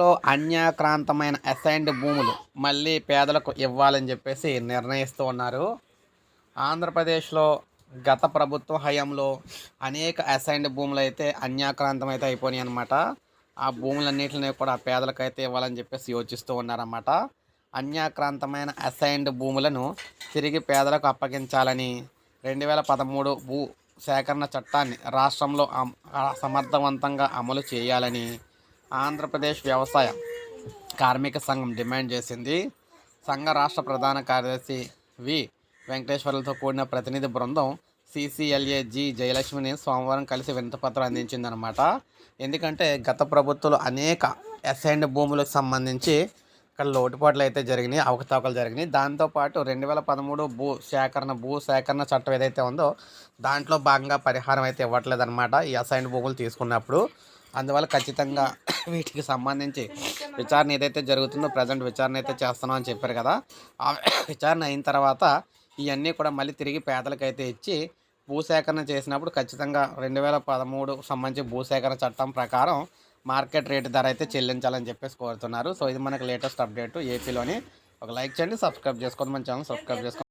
రాష్ట్రంలో అన్యాక్రాంతమైన అసైన్డ్ భూములు మళ్ళీ పేదలకు ఇవ్వాలని చెప్పేసి నిర్ణయిస్తూ ఉన్నారు. ఆంధ్రప్రదేశ్లో గత ప్రభుత్వ హయాంలో అనేక అసైన్డ్ భూములు అయితే అన్యాక్రాంతం అయితే అయిపోయినాయి అనమాట ఆ భూములన్నింటినీ కూడా పేదలకు అయితే ఇవ్వాలని చెప్పేసి యోచిస్తూ ఉన్నారన్నమాట. అన్యాక్రాంతమైన అసైన్డ్ భూములను తిరిగి పేదలకు అప్పగించాలని రెండు వేల పదమూడు భూ సేకరణ చట్టాన్ని రాష్ట్రంలో సమర్థవంతంగా అమలు చేయాలని ఆంధ్రప్రదేశ్ వ్యవసాయ కార్మిక సంఘం డిమాండ్ చేసింది. సంఘ రాష్ట్ర ప్రధాన కార్యదర్శి వి. వెంకటేశ్వర్లతో కూడిన ప్రతినిధి బృందం సిసిఎల్ఏ జి. జయలక్ష్మిని సోమవారం కలిసి వినతిపత్రం అందించిందనమాట ఎందుకంటే గత ప్రభుత్వాలు అనేక అసైన్డ్ భూములకు సంబంధించి ఇక్కడ లోటుపాట్లు అయితే జరిగినాయి అవకతవకలు జరిగినాయి. దాంతోపాటు రెండు వేల పదమూడు భూ సేకరణ భూ సేకరణ చట్టం ఏదైతే ఉందో దాంట్లో భాగంగా పరిహారం అయితే ఇవ్వట్లేదన్నమాట ఈ అసైన్డ్ భూములు తీసుకున్నప్పుడు. అందువల్ల ఖచ్చితంగా వీటికి సంబంధించి విచారణ ఏదైతే జరుగుతుందో ప్రజెంట్ విచారణ అయితే చేస్తున్నాం అని చెప్పారు కదా ఆ విచారణ అయిన తర్వాత ఇవన్నీ కూడా మళ్ళీ తిరిగి పేదలకైతే ఇచ్చి భూసేకరణ చేసినప్పుడు ఖచ్చితంగా రెండు వేల పదమూడు సంబంధించి భూసేకరణ చట్టం ప్రకారం మార్కెట్ రేటు ధర అయితే చెల్లించాలని చెప్పేసి కోరుతున్నారు. సో ఇది మనకి లేటెస్ట్ అప్డేట్ ఏపీలోని. ఒక లైక్ చేయండి సబ్స్క్రైబ్ చేసుకోండి మన ఛానల్ సబ్స్క్రైబ్ చేసుకోండి.